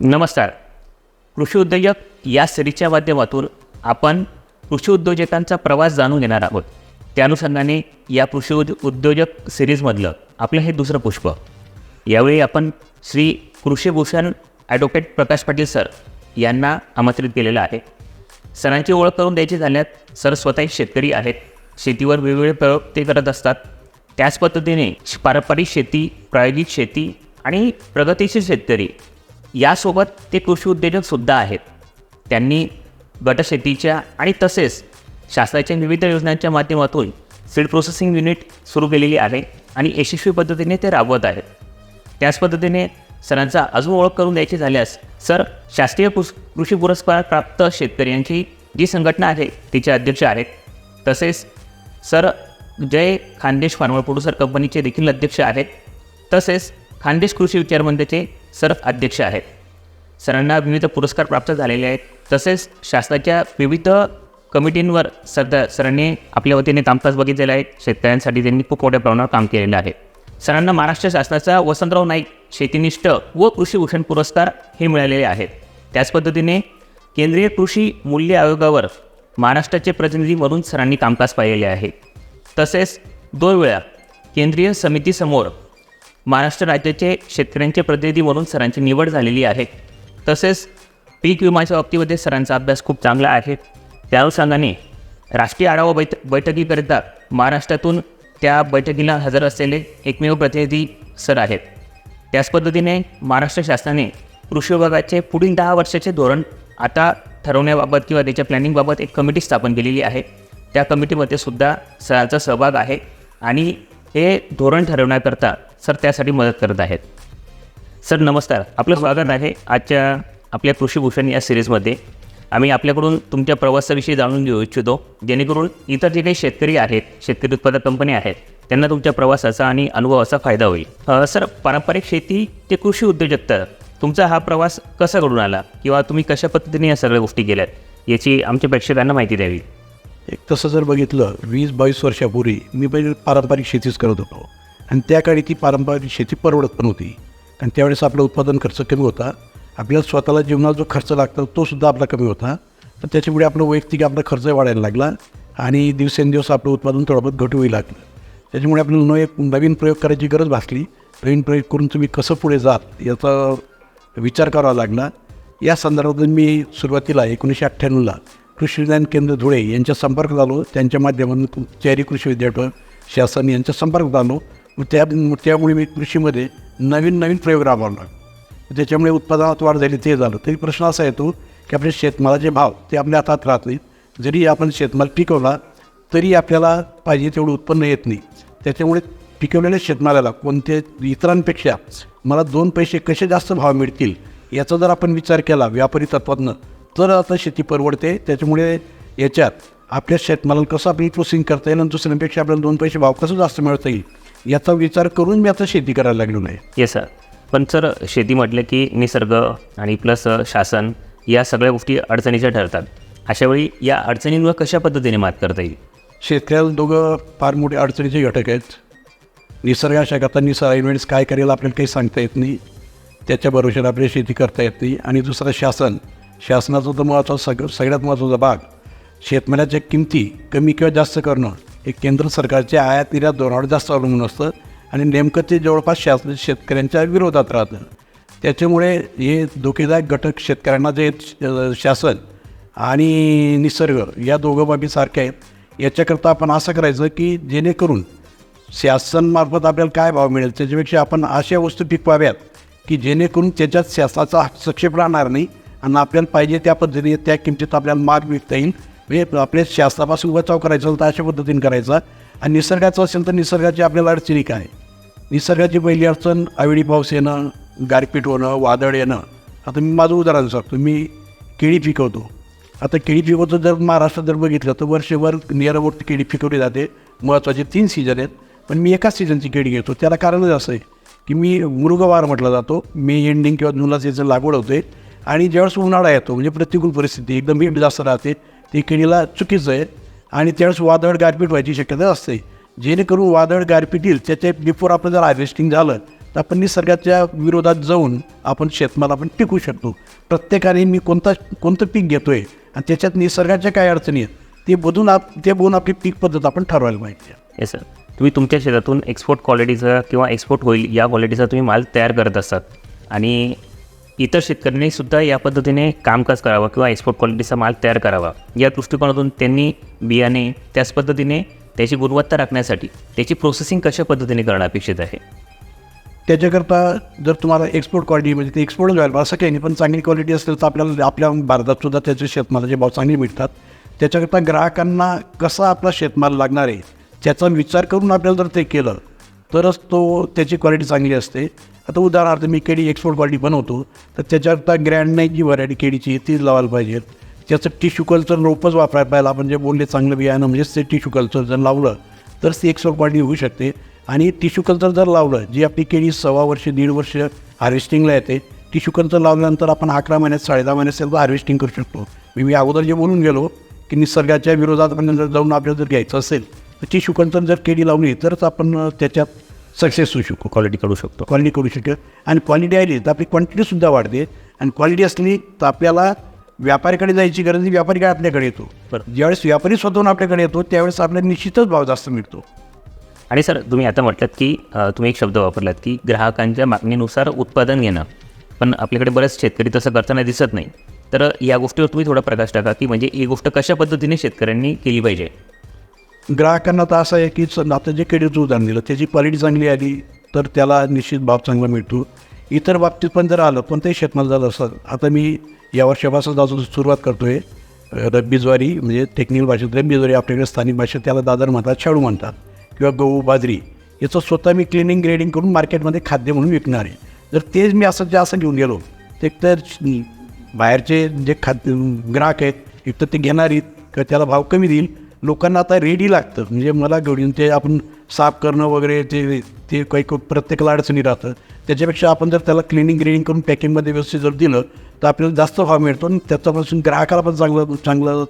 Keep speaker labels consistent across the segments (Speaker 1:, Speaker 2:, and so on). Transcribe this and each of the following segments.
Speaker 1: नमस्कार. कृषी उद्योजक या सिरीजच्या माध्यमातून आपण कृषी उद्योजकांचा प्रवास जाणून घेणार आहोत. त्या अनुषंगाने या कृषी उद उद्योजक सिरीजमधलं आपलं हे दुसरं पुष्प. यावेळी आपण श्री कृषीभूषण ॲडव्होकेट प्रकाश पाटील सर यांना आमंत्रित केलेलं आहे. सरांची ओळख करून द्यायची झाल्यात सर स्वतः शेतकरी आहेत. शेतीवर वेगवेगळे प्रयोग ते करत असतात. त्याच पद्धतीने पारंपरिक शेती प्रायोगिक शेती आणि प्रगतीशील शेतकरी यासोबत ते कृषी उद्योजकसुद्धा आहेत. त्यांनी गटशेतीच्या आणि तसेच शासनाच्या विविध योजनांच्या माध्यमातून सीड प्रोसेसिंग युनिट सुरू केलेली आहे आणि यशस्वी पद्धतीने ते राबवत आहेत. त्याच पद्धतीने सरांचा अजून ओळख करून द्यायची झाल्यास सर शास्त्रीय पुस कृषी पुरस्कार प्राप्त शेतकऱ्यांची जी संघटना आहे तिचे अध्यक्ष आहेत. तसेच sir Jay Khandesh farmer producer कंपनीचे देखील अध्यक्ष आहेत. तसेच खानदेश कृषी विचार मंडळाचे सर अध्यक्ष आहेत. सरांना विविध पुरस्कार प्राप्त झालेले आहेत. तसेच शासनाच्या विविध कमिटींवर सध्या सरांनी आपल्या वतीने कामकाज बघितलेलं आहे. शेतकऱ्यांसाठी त्यांनी खूप मोठ्या प्रमाणावर काम केलेलं आहे. सरांना महाराष्ट्र शासनाचा वसंतराव नाईक शेतीनिष्ठ व कृषीभूषण पुरस्कार हे मिळालेले आहेत. त्याच पद्धतीने केंद्रीय कृषी मूल्य आयोगावर महाराष्ट्राचे प्रतिनिधी म्हणून सरांनी कामकाज पाहिलेले आहे. तसेच दोन वेळा केंद्रीय समितीसमोर महाराष्ट्र राज्याचे शेतकऱ्यांचे प्रतिनिधी म्हणून सरांची निवड झालेली आहे. तसेच पीक विम्याच्या बाबतीमध्ये सरांचा अभ्यास खूप चांगला आहे. त्या अनुषंगाने राष्ट्रीय आढावा बैठ बैठकीकरिता महाराष्ट्रातून त्या बैठकीला हजर असलेले एकमेव प्रतिनिधी सर आहेत. त्याच पद्धतीने महाराष्ट्र शासनाने कृषी विभागाचे पुढील दहा वर्षाचे धोरण आता ठरवण्याबाबत किंवा त्याच्या प्लॅनिंगबाबत एक कमिटी स्थापन केलेली आहे. त्या कमिटीमध्ये सुद्धा सरांचा सहभाग आहे आणि हे धोरण ठरवण्याकरता सर त्यासाठी मदत करत आहेत. सर नमस्कार. आपलं स्वागत आहे आजच्या आपल्या कृषीभूषण या सिरीजमध्ये. आम्ही आपल्याकडून तुमच्या प्रवासाविषयी जाणून घेऊ इच्छितो. जेणेकरून इतर जे काही शेतकरी आहेत शेतकरी उत्पादक कंपनी आहेत त्यांना तुमच्या प्रवासाचा आणि अनुभवाचा फायदा होईल. सर पारंपरिक शेती ते कृषी उद्योजकता तुमचा हा प्रवास कसा घडून आला? किंवा तुम्ही कशा पद्धतीने या सगळ्या गोष्टी केल्यात? याची आमच्या प्रेक्षकांना माहिती द्यावी.
Speaker 2: एक तसं जर बघितलं वीस बावीस वर्षापूर्वी मी पहिले पारंपरिक शेतीच करत होतो. आणि त्या काळी ती पारंपरिक शेती परवडत पण होती. कारण त्यावेळेस आपलं उत्पादन खर्च कमी होता. आपल्याला स्वतःला जीवनात जो खर्च लागतो तो सुद्धा आपला कमी होता. तर त्याच्यामुळे आपलं वैयक्तिक आपला खर्च वाढायला लागला आणि दिवसेंदिवस आपलं उत्पादन थोडंबहुत घट होऊ लागलं. त्याच्यामुळे आपल्याला न एक नवीन प्रयोग करायची गरज भासली. नवीन प्रयोग करून तुम्ही कसं पुढे जात याचा विचार करावा लागला. या संदर्भातून मी सुरुवातीला एकोणीसशे अठ्ठ्याण्णवला कृषी विज्ञान केंद्र धुळे यांच्या संपर्कात आलो. त्यांच्या माध्यमातून चेहरी कृषी विद्यापीठ शासन यांच्या संपर्कात आलो. मग त्या त्यामुळे मी कृषीमध्ये नवीन नवीन प्रयोग राबवला त्याच्यामुळे उत्पादनात वाढ झाली ते झालं. तरी प्रश्न असा येतो की आपल्या शेतमालाचे भाव ते आपल्या हातात राहत नाहीत. जरी आपण शेतमाल पिकवला तरी आपल्याला पाहिजे तेवढं उत्पन्न येत नाही. त्याच्यामुळे पिकवलेल्या शेतमालाला कोणत्या इतरांपेक्षा मला दोन पैसे कसे जास्त भाव मिळतील याचा जर आपण विचार केला व्यापारी तत्वातनं तर आता शेती परवडते. त्याच्यामुळे याच्यात आपल्या शेतमालाला कसं आपली प्रोसेसिंग करता येईल आणि दुसऱ्यांपेक्षा आपल्याला दोन पैसे भाव कसं जास्त मिळता येईल? याचा विचार करून मी आता शेती करायला लागलो नाही.
Speaker 1: येस सर पण सर शेती म्हटलं की निसर्ग आणि प्लस शासन या सगळ्या गोष्टी अडचणीच्या ठरतात. अशावेळी या अडचणींवर कशा पद्धतीने मात करता येईल?
Speaker 2: शेतकऱ्याला दोघं फार मोठे अडचणीचे घटक आहेत. निसर्गाच्या करता निसर्ग इन्व्हेंट्स काय करेल आपल्याला काही सांगता येत नाही. त्याच्या भरोश्याने आपली शेती करता येत नाही. आणि दुसरं शासन. शासनाचा तर महत्त्वाचा सग सगळ्यात महत्त्वाचा भाग. शेतमालाच्या किमती कमी किंवा जास्त करणं हे केंद्र सरकारच्या आयात निर्यात धोरणावर जास्त अवलंबून असतं आणि नेमकं ते जवळपास शासन शेतकऱ्यांच्या विरोधात राहतं. त्याच्यामुळे हे धोकेदायक घटक शेतकऱ्यांना जे शासन आणि निसर्ग या दोघं बाबी सारख्या आहेत याच्याकरता आपण असं करायचं की जेणेकरून शासनमार्फत आपल्याला काय भाव मिळेल त्याच्यापेक्षा आपण अशा वस्तू पिकवाव्यात की जेणेकरून त्याच्यात शासनाचा हस्तक्षेप राहणार नाही आणि आपल्याला पाहिजे त्या पद्धतीने त्या किमतीत आपल्याला माल विकता येईल म्हणजे आपल्या शास्त्रापासून बचाव करायचा असेल तर अशा पद्धतीने करायचा. आणि निसर्गाचं असेल तर निसर्गाची आपल्याला अडचणी काय निसर्गाची पहिली अडचण अवेळी पाऊस येणं गारपीट होणं वादळ येणं. आता मी माझं उदाहरण सांगतो. मी केळी पिकवतो. आता केळी पिकवतो जर महाराष्ट्रात जर बघितलं तर वर्षभर नियरवरती केळी पिकवली जाते. महत्त्वाचे तीन सीजन आहेत. पण मी एकाच सीझनची केळी घेतो. त्याला कारणच असं आहे की मी मृगवार म्हटला जातो. मे एंडिंग किंवा जुना सीझन लागवड होते. आणि ज्यावेळेस उन्हाळा येतो म्हणजे प्रतिकूल परिस्थिती एकदम हीट जास्त राहते. ती केळीला चुकीचं आहे आणि त्यावेळेस वादळ गारपीट व्हायची शक्यता असते. जेणेकरून वादळ गारपीट येईल त्याच्या बिफोर आपलं जर हार्वेस्टिंग झालं तर आपण निसर्गाच्या विरोधात जाऊन आपण शेतमाल आपण टिकू शकतो. प्रत्येकाने मी कोणता कोणतं पीक घेतो आहे आणि त्याच्यात निसर्गाच्या काय अडचणी आहेत ते बघून आप ते बघून आपली पीक पद्धत आपण ठरवायला पाहिजे.
Speaker 1: येस सर तुम्ही तुमच्या शेतातून एक्सपोर्ट क्वालिटीचा किंवा एक्सपोर्ट होईल या क्वालिटीचा तुम्ही माल तयार करत असतात. आणि इतर शेतकऱ्यांनी सुद्धा या पद्धतीने कामकाज करावं किंवा एक्सपोर्ट क्वालिटीचा माल तयार करावा. या दृष्टिकोनातून त्यांनी बियाणे त्याच पद्धतीने त्याची गुणवत्ता राखण्यासाठी त्याची प्रोसेसिंग कशा पद्धतीने करणं अपेक्षित आहे?
Speaker 2: त्याच्याकरता जर तुम्हाला एक्सपोर्ट क्वालिटी म्हणजे ते एक्सपोर्ट व्हायला असं काही नाही पण चांगली क्वालिटी असेल तर आपल्याला आपल्या भारतातसुद्धा त्याचे शेतमालाचे भाव चांगले मिळतात. त्याच्याकरता ग्राहकांना कसा आपला शेतमाल लागणार आहे त्याचा विचार करून आपल्याला जर ते केलं तरच तो त्याची क्वालिटी चांगली असते. आता उदाहरणार्थ मी केळी एक्सपोर्ट क्वालिटी बनवतो तर त्याच्याकरता ग्रँड नाही जी व्हरायटी केळीची तीच लावायला पाहिजे. त्याचं टिश्यू कल्चर रोपच वापरायला पाहिजे आपण जे बोलले चांगलं बियाणं म्हणजेच ते टिश्यू कल्चर जर लावलं तर ती एक्सपोर्ट क्वालिटी होऊ शकते. आणि टिश्यू कल्चर जर लावलं जी आपली केळी सव्वा वर्ष दीड वर्ष हार्वेस्टिंगला येते टिश्यू कल्चर लावल्यानंतर आपण अकरा महिन्यात साडेदहा महिन्यात तर हार्वेस्टिंग करू शकतो. मी मी अगोदर जे बोलून गेलो की निसर्गाच्या विरोधात आपण जर जाऊन आपल्याला जर घ्यायचं असेल तर टिश्यू कल्चर जर केळी लावली तरच आपण त्याच्यात सक्सेस होऊ शकू
Speaker 1: क्वालिटी करू शकतो.
Speaker 2: क्वालिटी करू शकेल. आणि क्वालिटी आली तर आपली क्वांटिटीसुद्धा वाढते. आणि क्वालिटी असली तर आपल्याला व्यापाऱ्याकडे जायची गरज नाही व्यापारी काय आपल्याकडे येतो?
Speaker 1: बरं.
Speaker 2: ज्यावेळेस व्यापारी स्वतःहून आपल्याकडे येतो त्यावेळेस आपल्याला निश्चितच भाव जास्त मिळतो.
Speaker 1: आणि सर तुम्ही आता म्हटलात की तुम्ही एक शब्द वापरलात की ग्राहकांच्या मागणीनुसार उत्पादन घेणं. पण आपल्याकडे बरेच शेतकरी तसं करताना दिसत नाही. तर या गोष्टीवर तुम्ही थोडा प्रकाश टाका की म्हणजे ही गोष्ट कशा पद्धतीने शेतकऱ्यांनी केली पाहिजे?
Speaker 2: ग्राहकांना तर असं आहे की आता जे क्रेडिट उदाहरण दिलं त्याची क्वालिटी चांगली आली तर त्याला निश्चित भाव चांगला मिळतो. इतर बाबतीत पण जर आलं पण ते शेतमाल झालं असतं आता मी या वर्षापासून अजून सुरुवात करतो आहे रब्बी ज्वारी म्हणजे टेक्निकल भाषेत रब्बी ज्वारी आपल्याकडे स्थानिक भाषेत त्याला दादर म्हणतात शाडू म्हणतात किंवा गहू बाजरी याचं स्वतः मी क्लिनिंग ग्रेडिंग करून मार्केटमध्ये खाद्य म्हणून विकणार आहे. जर तेच मी असं जे असं घेऊन गेलो ते तर बाहेरचे जे खाद्य ग्राहक आहेत एक तर ते घेणार आहेत का त्याला भाव कमी देईल लोकांना आता रेडी लागतं. म्हणजे मला घेऊन ते आपण साफ करणं वगैरे ते ते काही प्रत्येकाला अडचणी राहतं त्याच्यापेक्षा आपण जर त्याला क्लिनिंग ग्रेडिंग करून पॅकिंगमध्ये व्यवस्थित जर दिलं तर आपल्याला जास्त भाव मिळतो आणि त्याच्यापासून ग्राहकाला पण चांगलं चांगलं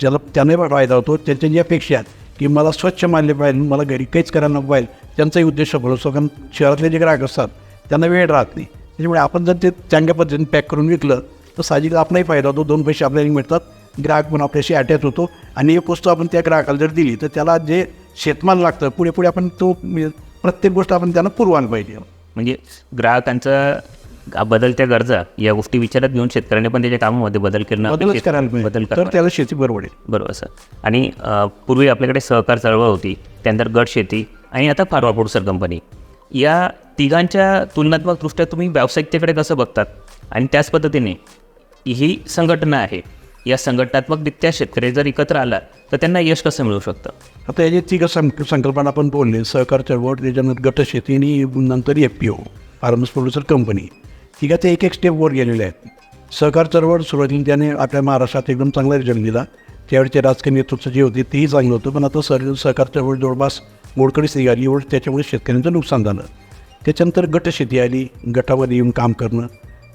Speaker 2: ज्याला त्याने फायदा होतो. त्यांच्या जी अपेक्षा आहेत की मला स्वच्छ मानले पाहिजे मला घरी काहीच करायला नको पाहिजे त्यांचाही उद्देश सफल असतो कारण शहरातले जे ग्राहक असतात त्यांना वेळ राहत नाही. त्याच्यामुळे आपण जर ते चांगल्या पद्धतीने पॅक करून विकलं तर साहजिक आपलाही फायदा होतो. दोन पैसे आपल्याला मिळतात. ग्राहक पण आपल्याशी अटॅच होतो. आणि एक वस्तू आपण त्या ग्राहकाला जर दिली तर त्याला जे शेतमाल लागतं पुढे पुढे आपण तो म्हणजे प्रत्येक गोष्ट आपण त्यांना पुरवायला पाहिजे.
Speaker 1: म्हणजे ग्राहकांचा बदलत्या गरजा या गोष्टी विचारात घेऊन शेतकऱ्यांनी पण त्याच्या कामामध्ये बदल करणं बदल.
Speaker 2: तर त्याला शेती परवडेल
Speaker 1: बरोबर सर. आणि पूर्वी आपल्याकडे सहकार चळवळ होती त्यानंतर गट शेती आणि आता फार्मा प्रोड्युसर कंपनी. या तिघांच्या तुलनात्मक दृष्ट्या तुम्ही व्यावसायिकतेकडे कसं बघतात? आणि त्याच पद्धतीने ही संघटना आहे या संघटनात्मकरित्या शेतकरी जर एकत्र आला तर त्यांना यश कसं मिळू शकतं?
Speaker 2: आता याची तिघं संक संकल्पना आपण बोलले. सहकार चळवळ त्याच्यानंतर गटशेती आणि नंतर F P O farmers producer company. तिघा ते एक एक स्टेपवर गेलेले आहेत. सहकार चळवळ सुरुवातीला त्याने आपल्या महाराष्ट्रात एकदम चांगला रिझल्ट दिला. त्यावेळेचे राजकीय नेतृत्व जे होते तेही चांगलं होतं. पण आता सर सहकार चळवळ जवळपास मोडकडीच निघाली. एवढं त्याच्यामुळे शेतकऱ्यांचं नुकसान झालं. त्याच्यानंतर गटशेती आली. गटामध्ये येऊन काम करणं.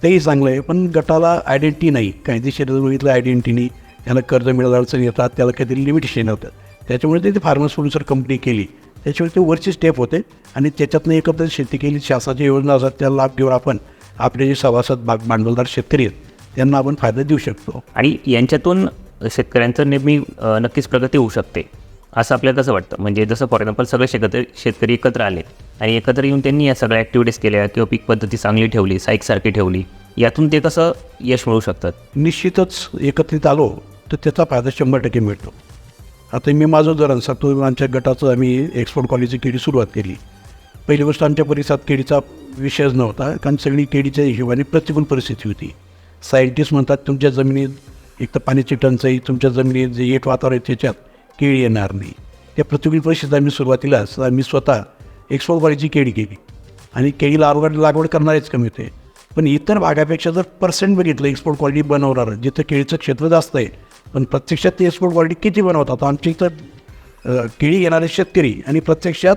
Speaker 2: तेही चांगलं आहे पण गटाला आयडेंटिटी नाही. कायदेशीर बघितलं आयडेंटिटी नाही. त्यांना कर्ज मिळायला अडचण येतात त्याला काहीतरी लिमिटेशन होतं त्याच्यामुळे ते फार्मर्स प्रोड्युसर कंपनी केली त्याच्यामुळे ते वरची स्टेप होते आणि त्याच्यातनं एकत्र शेती केली. शासनाच्या योजना असतात त्याला लाभ घेऊन आपण आपले जे सभासद भाग भांडवलदार शेतकरी आहेत त्यांना आपण फायदा देऊ शकतो.
Speaker 1: आणि यांच्यातून शेतकऱ्यांचं नेहमी नक्कीच प्रगती होऊ शकते. असं आपल्याला कसं वाटतं. म्हणजे जसं फॉर एक्झाम्पल सगळे शेतकरी शेतकरी एकत्र आले आणि एकत्र येऊन त्यांनी या सगळ्या ॲक्टिव्हिटीज केल्या किंवा पीक पद्धती चांगली ठेवली साईकसारखी ठेवली यातून ते कसं यश मिळू शकतात?
Speaker 2: निश्चितच एकत्रित आलो तर त्याचा फायदा शंभर टक्के मिळतो. आता मी माझं उदाहरण सांगतो. आमच्या गटाचं आम्ही एक्सपोर्ट कॉलेजची केळी सुरुवात केली. पहिली गोष्ट आमच्या परिसरात केळीचा विषयच नव्हता कारण सगळी केळीच्या हिशोबाने प्रतिकूल परिस्थिती होती. सायंटिस्ट म्हणतात तुमच्या जमिनीत एक तर पाण्याची टंचाई तुमच्या जमिनीत जे येट वातावरण त्याच्यात केळी येणार नाही. त्या प्रतिकूल परिस्थितीत आम्ही सुरुवातीलाच आम्ही स्वतः एक्सपोर्ट कॉलेजची केळी केली. आणि केळी लागवड लागवड करणारेच कमी होते. पण इतर भागापेक्षा जर पर्सेंट बघितलं एक्सपोर्ट क्वालिटी बनवणार जिथं केळीचं क्षेत्र जास्त आहे पण प्रत्यक्षात ते एक्सपोर्ट क्वालिटी किती बनवतात? आमच्या इथं केळी घेणारे शेतकरी आणि प्रत्यक्षात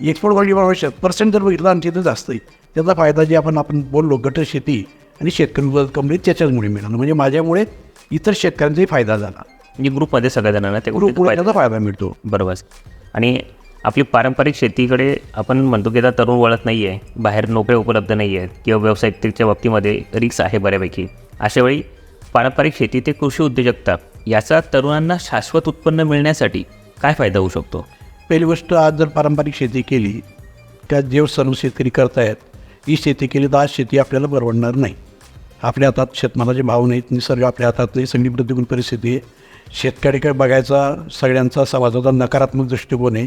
Speaker 2: एक्सपोर्ट क्वालिटी बनवायचे पर्सेंट जर बघितलं आमच्या इथं जास्त आहे. त्याचा फायदा जे आपण आपण बोललो गट शेती आणि शेतकरी कंपनी त्याच्याचमुळे मिळाला. म्हणजे माझ्यामुळे इतर शेतकऱ्यांचाही फायदा झाला.
Speaker 1: म्हणजे ग्रुपमध्ये सगळ्या जणांना त्या गोष्टीचा
Speaker 2: ग्रुपमुळे
Speaker 1: फायदा
Speaker 2: मिळतो.
Speaker 1: बरोबर. आणि आपली पारंपरिक शेतीकडे आपण म्हणतो की आता तरुण वळत नाही आहे बाहेर नोकऱ्या उपलब्ध नाही आहेत किंवा व्यावसायिकतेच्या बाबतीमध्ये रिक्स आहे बऱ्यापैकी. अशावेळी पारंपरिक शेती ते कृषी उद्योजकता याचा तरुणांना शाश्वत उत्पन्न मिळण्यासाठी काय फायदा होऊ शकतो?
Speaker 2: पहिली गोष्ट आज जर पारंपरिक शेती केली का जे सर्व शेतकरी करतायत ही शेती केली तर आज शेती आपल्याला परवडणार नाही. आपल्या हातात शेतमालाचे भाव नाहीत निसर्ग आपल्या हातात नाही सगळी प्रतिकूल परिस्थिती आहे. शेतकऱ्याकडे बघायचा सगळ्यांचा समाजाचा नकारात्मक दृष्टिकोन आहे.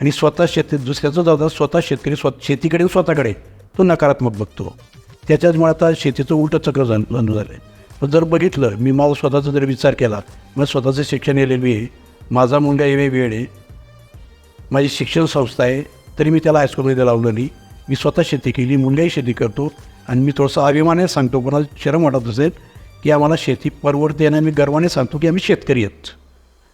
Speaker 2: आणि स्वतः शेती दुसऱ्याचं जाऊ स्वतः शेतकरी स्व शेतीकडे स्वतःकडे तो नकारात्मक बघतो. त्याच्याचमुळे आता शेतीचं उलटं चक्र जाण चालू झालं आहे पण जर बघितलं मी माझा स्वतःचा जर विचार केला मग स्वतःचं शिक्षण एल बी आहे माझा मुलगा एम ए बी एड आहे माझी शिक्षण संस्था आहे तरी मी त्याला हायस्कूलमध्ये लावलं नाही मी स्वतः शेती केली मुलगाही शेती करतो आणि मी थोडंसं अभिमानाने सांगतो कोणाला शरम वाटत असेल की आम्हाला शेती परवडते आणि मी गर्वाने सांगतो की आम्ही शेतकरी आहेत.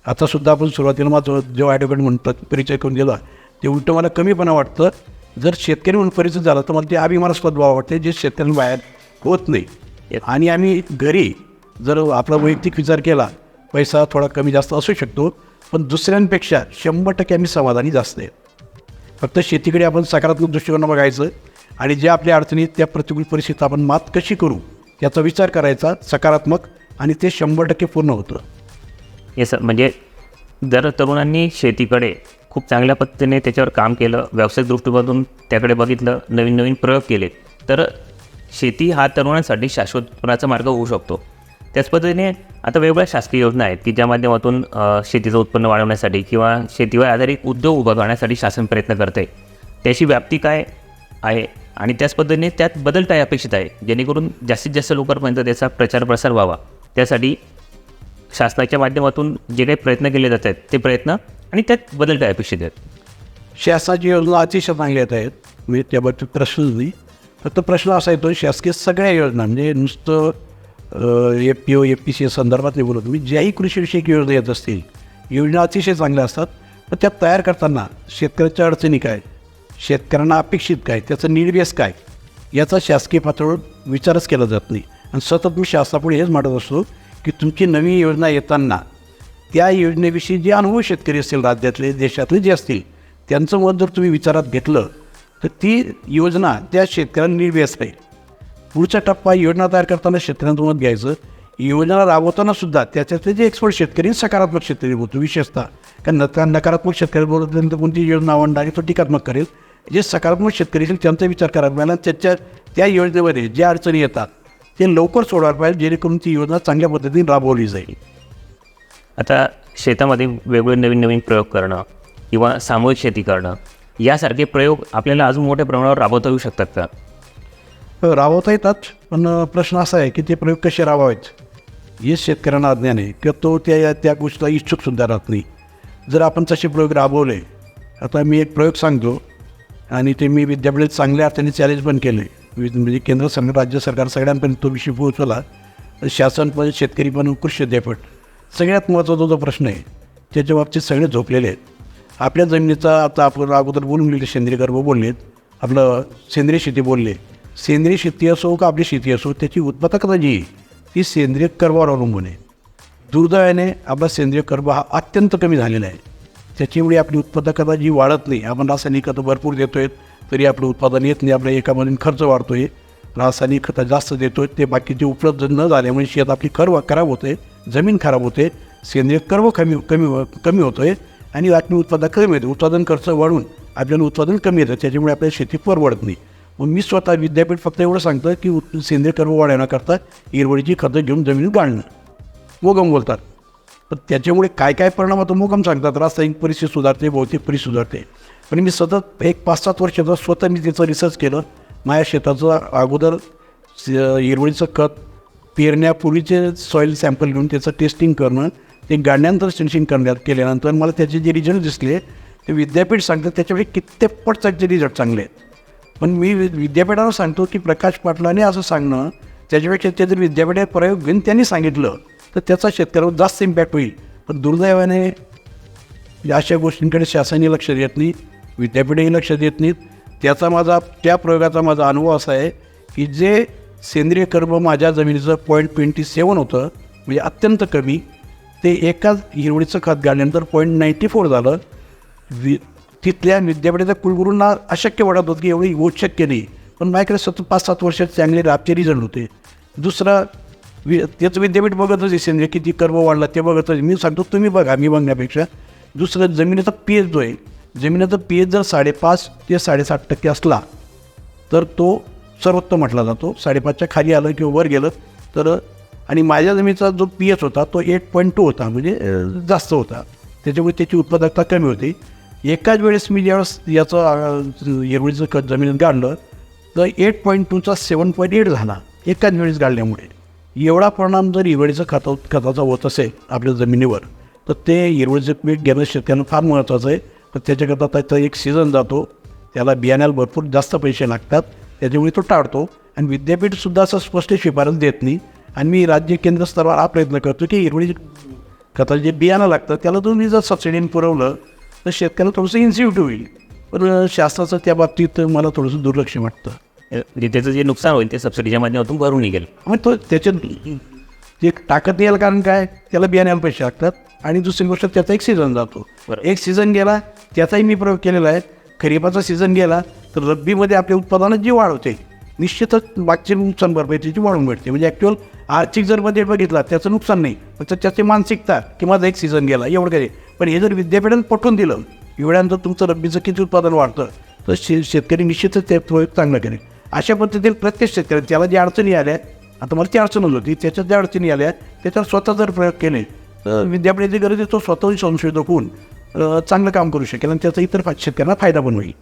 Speaker 2: आतासुद्धा आपण सुरुवातीला माझं जेव्हा ॲडव्होकेट म्हणतात परिचय करून दिला ते उलटं मला कमीपणा वाटतं. जर शेतकरी म्हणून परिचय झाला तर मला ते अभिमानास्पद भाव वाटते जे शेतकऱ्यांना बाहेर होत नाही. आणि आम्ही घरी जर आपला वैयक्तिक विचार केला पैसा थोडा कमी जास्त असू शकतो पण दुसऱ्यांपेक्षा शंभर टक्के आम्ही समाधानी जास्त आहे फक्त शेतीकडे आपण सकारात्मक दृष्टिकोनं बघायचं आणि ज्या आपल्या अडचणी त्या प्रतिकूल परिस्थितीत आपण मात कशी करू? याचा विचार करायचा सकारात्मक आणि ते शंभर टक्के पूर्ण होतं.
Speaker 1: येस सर म्हणजे जर तरुणांनी शेतीकडे खूप चांगल्या पद्धतीने त्याच्यावर काम केलं व्यावसायिक दृष्टीपासून त्याकडे बघितलं नवीन नवीन प्रयोग केले तर शेती हा तरुणांसाठी शाश्वतपणाचा मार्ग होऊ शकतो. त्याच पद्धतीने आता वेगवेगळ्या शासकीय योजना आहेत की ज्या माध्यमातून शेतीचं उत्पन्न वाढवण्यासाठी किंवा शेतीवर आधारित उद्योग उभा करण्यासाठी शासन प्रयत्न करते त्याची व्याप्ती काय आहे? आणि त्याच पद्धतीने त्यात बदल काय अपेक्षित आहे. जेणेकरून जास्तीत जास्त लोकांपर्यंत त्याचा प्रचार प्रसार व्हावा. त्यासाठी शासनाच्या माध्यमातून जे काही प्रयत्न केले जात आहेत ते प्रयत्न आणि त्यात बदल काय अपेक्षित आहेत.
Speaker 2: शासनाची योजना अतिशय चांगल्या येत आहेत. म्हणजे त्याबाबतीत प्रश्नच नाही. फक्त प्रश्न असा येतो शासकीय सगळ्या योजना म्हणजे नुसतं F P O F P C संदर्भात नाही बोलत. मी ज्याही कृषीविषयक योजना येत असतील योजना अतिशय चांगल्या असतात. पण त्या तयार करताना शेतकऱ्याच्या अडचणी काय शेतकऱ्यांना अपेक्षित काय त्याचं निर्व्यस काय याचा शासकीय पातळीवर विचारच केला जात नाही. आणि सतत मी शासनापुढे हेच मांडत असतो की तुमची नवी योजना येताना त्या योजनेविषयी जे अनुभव शेतकरी असतील राज्यातले देशातले जे असतील त्यांचं मत जर तुम्ही विचारात घेतलं तर ती योजना त्या शेतकऱ्यांना निर्व्यस राहील पुढचा टप्पा योजना तयार करताना शेतकऱ्यांचं मत घ्यायचं योजना राबवताना सुद्धा त्याच्यातले जे एक्सपर्ट शेतकरी सकारात्मक शेतकरी बोलतो विशेषतः. कारण नका नकारात्मक शेतकरी बोलत कोणती योजना आवडणारी तो टीकात्मक करेल. जे सकारात्मक शेतकरी असेल त्यांचा विचार करायला पाहिजे आणि त्याच्या त्या योजनेमध्ये ज्या अडचणी येतात ते लवकर सोडवायला पाहिजे जेणेकरून ती योजना चांगल्या पद्धतीने राबवली जाईल.
Speaker 1: आता शेतामध्ये वेगवेगळे नवीन नवीन प्रयोग करणं किंवा सामूहिक शेती करणं यासारखे प्रयोग आपल्याला अजून मोठ्या प्रमाणावर राबवता येऊ शकतात का?
Speaker 2: राबवता येतात पण प्रश्न असा आहे की ते प्रयोग कसे राबवावेत? हेच शेतकऱ्यांना अज्ञान आहे किंवा तो त्या त्या गोष्टीला इच्छुकसुद्धा राहत नाही. जर आपण तसे प्रयोग राबवले आता मी एक प्रयोग सांगतो. आणि ते मी विद्यापीठात चांगल्या अर्थाने चॅलेंज पण केले. म्हणजे केंद्र सरकार राज्य सरकार सगळ्यांपर्यंत तो विषय पोहोचवला. शासन पण शेतकरी पण कृषी विद्यापीठ सगळ्यात महत्त्वाचा जो प्रश्न आहे त्याच्या बाबतीत सगळे झोपलेले आहेत. आपल्या जमिनीचा आता आपण अगोदर बोलून गेले सेंद्रिय गर्भ बोललेत. आपलं सेंद्रिय शेती बोलले. सेंद्रिय शेती असो का आपली शेती असो त्याची उत्पादकता जी आहे ती सेंद्रिय कर्वावर अवलंबून आहे. दुर्दैवाने आपला सेंद्रिय कर्ब हा अत्यंत कमी झालेला आहे. त्याच्यामुळे आपली उत्पादकता जी वाढत नाही आपण रासायनिक खतं भरपूर देतो आहे तरी आपलं उत्पादन येत नाही आपल्या एकामधून खर्च वाढतो आहे रासायनिक खतं जास्त देतो आहे ते बाकीचे उपलब्ध न झाल्यामुळे शेत आपली खर खराब होते जमीन खराब होते सेंद्रिय कर्व कमी कमी कमी होतो आहे आणि आपली उत्पादन कमी येते उत्पादन खर्च वाढून आपल्याला उत्पादन कमी येतं त्याच्यामुळे आपल्याला शेती परवडत नाही. मग मी स्वतः विद्यापीठ फक्त एवढं सांगतं की सेंद्रिय कर्व वाढवण्याकरता हिरवळीची खतं घेऊन जमिनीत गाळणं. मोगम बोलतात. तर त्याच्यामुळे काय काय परिणाम होतो मोगम सांगतात रासायनिक परिस्थिती सुधारते भौतिक परिस्थिती सुधारते. पण मी सतत एक पाच सात वर्ष स्वतः मी त्याचं रिसर्च केलं माझ्या शेताचं अगोदर हिरवळीचं खत पेरण्यापूर्वीचे सॉईल सॅम्पल घेऊन त्याचं टेस्टिंग करणं ते गाडण्यानंतर टेस्टिंग करण्यात केल्यानंतर मला त्याचे जे रिझल्ट दिसले ते विद्यापीठ सांगतात त्याच्यामध्ये कित्येकपट त्याचे रिझल्ट चांगले आहेत. पण मी वि- विद्यापीठाला सांगतो की प्रकाश पाटलाने असं सांगणं त्याच्यापेक्षा ते जर विद्यापीठात प्रयोग घेऊन त्यांनी सांगितलं तर त्याचा शेतकऱ्यावर जास्त इम्पॅक्ट होईल. पण दुर्दैवाने या अशा गोष्टींकडे शासनही लक्ष देत नाही विद्यापीठही लक्ष देत नाहीत. त्याचा माझा त्या प्रयोगाचा माझा अनुभव असा आहे की जे सेंद्रिय कर्म माझ्या जमिनीचं पॉईंट ट्वेंटी सेवन होतं म्हणजे अत्यंत कमी ते एकाच हिरवळीचं खत घातल्यानंतर पॉईंट नाईंटी फोर झालं. वि तिथल्या विद्यापीठाच्या कुलगुरूंना अशक्य वाटत होतं की एवढी होत शक्य नाही. पण माझ्याकडे सतत पाच सात वर्षात चांगले राबचे रिझल्ट होते. दुसरा वि त्याचं विद्यापीठ बघतच आहे जे किती कर्म वाढला ते बघतच मी सांगतो तुम्ही बघा मी बघण्यापेक्षा. दुसरं जमिनीचा पी एच जो आहे जमिनीचा पी एच जर साडेपाच ते साडेसात टक्के असला तर तो सर्वोत्तम म्हटला जातो. साडेपाचच्या खाली आलं किंवा वर गेलं तर आणि माझ्या जमिनीचा जो पी एच होता तो एट पॉईंट टू होता म्हणजे जास्त होता. त्याच्यामुळे त्याची उत्पादकता कमी होती. एकाच वेळेस मी ज्यावेळेस याचं अं, खत जमिनीत गाडलं तर एट पॉईंट टूचा सेवन पॉईंट एट झाला एकाच वेळेस गाडल्यामुळे. एवढा परिणाम जर हिरवळीचं खत खताचा होत असेल आपल्या जमिनीवर तर ते हिरवळीचं पीक घेणं शेतकऱ्यांना फार महत्त्वाचं आहे. तर त्याच्याकरता त्याचा एक सीझन जातो. त्याला बियाण्याला भरपूर जास्त पैसे लागतात. त्याच्यामुळे तो टाळतो. आणि विद्यापीठसुद्धा असं स्पष्ट शिफारस देत नाही. आणि मी राज्य केंद्र स्तरावर हा प्रयत्न करतो की हिरवळी खताचं जे बियाणं लागतं त्याला तुम्ही जर सबसिडीने पुरवलं तर शेतकऱ्याला थोडंसं इन्सिटिव्ह होईल. पण शासनाचं त्या बाबतीत मला थोडंसं दुर्लक्ष वाटतं.
Speaker 1: म्हणजे त्याचं जे नुकसान होईल ते सबसिडीच्या माध्यमातून भरून निघेल.
Speaker 2: मग तो त्याच्यात ते टाकत यायला कारण काय? त्याला बियाण्याला पैसे लागतात आणि दुसरी गोष्ट त्याचा एक सीझन जातो.
Speaker 1: बरोबर.
Speaker 2: एक सीझन गेला त्याचाही मी प्रयोग केलेला आहे. खरीपाचा सीझन गेला तर रब्बीमध्ये आपल्या उत्पादनात जी वाढ होते निश्चितच मागचे नुकसान भरपाई त्याची वाढून भेटते. म्हणजे ॲक्च्युअल आर्थिक जर बजेट बघितला त्याचं नुकसान नाही. फक्त त्याची मानसिकता की माझा एक सीझन गेला एवढं काही पण हे जर विद्यापीठानं पटवून दिलं एवढ्यानंतर तुमचं रब्बीचं किती उत्पादन वाढतं तर शे शेतकरी निश्चितच ते प्रयोग चांगला करेल. अशा पद्धतीने प्रत्येक शेतकरी त्याला ज्या अडचणी आल्या आता मला ती अडचणच होती त्याच्यात ज्या अडचणी आल्या त्याच्यावर स्वतः जर प्रयोग केले तर विद्यापीठाची गरज आहे तो स्वतःही संशोधक होऊन चांगलं काम करू शकेल आणि त्याचा इतर शेतकऱ्यांना फायदा पण होईल.